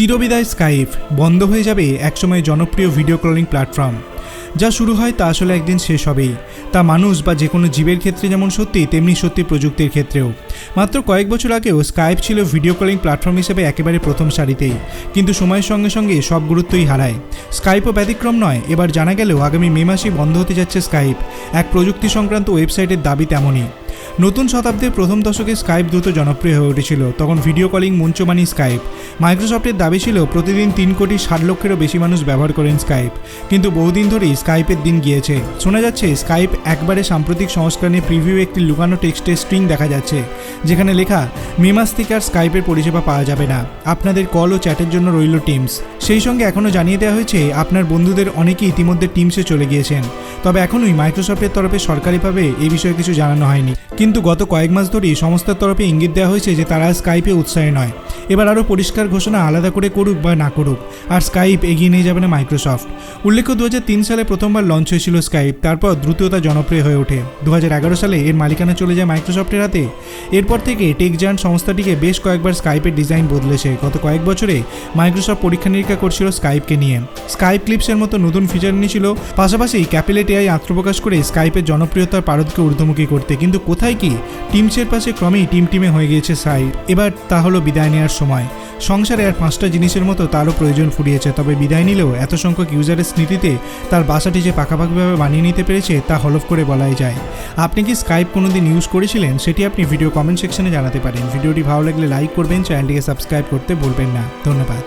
চিরবিদায় Skype বন্ধ হয়ে যাবে একসময় জনপ্রিয় ভিডিও কলিং প্ল্যাটফর্ম যা শুরু হয় তা আসলে একদিন শেষ হবেই। তা মানুষ বা যে কোনো জীবের ক্ষেত্রে যেমন সত্যি, তেমনি সত্যি প্রযুক্তির ক্ষেত্রেও। মাত্র কয়েক বছর আগেও স্কাইপ ছিল ভিডিও কলিং প্ল্যাটফর্ম হিসেবে একেবারে প্রথম সারিতেই। কিন্তু সময়ের সঙ্গে সঙ্গে সব গুরুত্বই হারায়। স্কাইপও ব্যতিক্রম নয়, এবার জানা গেলেও আগামী মে মাসে বন্ধ হতে যাচ্ছে স্কাইপ এক প্রযুক্তি সংক্রান্ত ওয়েবসাইটের দাবি তেমনই। নতুন শতাব্দীর প্রথম দশকে স্কাইপ দ্রুত জনপ্রিয় হয়ে উঠেছিল। তখন ভিডিও কলিং মঞ্চ মানি স্কাইপ মাইক্রোসফটের দাবি ছিল, প্রতিদিন তিন কোটি ষাট লক্ষেরও বেশি মানুষ ব্যবহার করেন স্কাইপ কিন্তু বহুদিন ধরেই স্কাইপের দিন গিয়েছে। শোনা যাচ্ছে স্কাইপ একবারে সাম্প্রতিক সংস্করণে প্রিভিউ একটি লুকানো টেক্সটের স্ট্রিং দেখা যাচ্ছে, যেখানে লেখা মে মাস থেকে আর স্কাইপের পরিষেবা পাওয়া যাবে না। আপনাদের কল ও চ্যাটের জন্য রইল টিমস সেই সঙ্গে এখনও জানিয়ে দেওয়া হয়েছে, আপনার বন্ধুদের অনেকেই ইতিমধ্যে টিমসে চলে গিয়েছেন। তবে এখনই মাইক্রোসফটের তরফে সরকারিভাবে এই বিষয়ে কিছু জানানো হয়নি। কিন্তু গত কয়েক মাস ধরেই সংস্থার তরফে ইঙ্গিত দেওয়া হয়েছে যে তারা স্কাইপে উৎসাহী নয়। এবার আরও পরিষ্কার ঘোষণা আলাদা করে করুক বা না করুক, আর স্কাইপ এগিয়ে নিয়ে যাবে না মাইক্রোসফট। উল্লেখ্য দু হাজার তিন সালে প্রথমবার লঞ্চ হয়েছিল স্কাইপ, তারপর দ্রুততা জনপ্রিয় হয়ে ওঠে। দু হাজার এগারো সালে এর মালিকানা চলে যায় মাইক্রোসফটের হাতে। এরপর থেকে টেক সংস্থাটিকে বেশ কয়েকবার স্কাইপের ডিজাইন বদলেছে। গত কয়েক বছরে মাইক্রোসফট পরীক্ষা নিরীক্ষা করছিল স্কাইপকে নিয়ে। স্কাইপ ক্লিপসের মতো নতুন ফিচার নিয়েছিল পাশাপাশি ক্যাপিলেট এআই আত্মপ্রকাশ করে স্কাইপের জনপ্রিয়তার পারদকে ঊর্ধ্বমুখী করতে। কিন্তু কোথায় কি? টিমসের পাশে ক্রমেই টিম টিমে হয়ে গিয়েছে সাইপ এবার তা হলো বিদায় নেওয়ার সময়। সংসারে আর পাঁচটা জিনিসের মতো তারও প্রয়োজন ফুরিয়েছে। তবে বিদায় নিলেও এত সংখ্যক ইউজারের স্মৃতিতে তার বাসাটি যে পাকাপাকিভাবে বানিয়ে নিতে পেরেছে তা হলফ করে বলাই যায়। আপনি কি স্কাইপ কোনোদিন ইউজ করেছিলেন? সেটি আপনি ভিডিও কমেন্ট সেকশনে জানাতে পারেন। ভিডিওটি ভালো লাগলে লাইক করবেন, চ্যানেলটিকে সাবস্ক্রাইব করতে ভুলবেন না। ধন্যবাদ।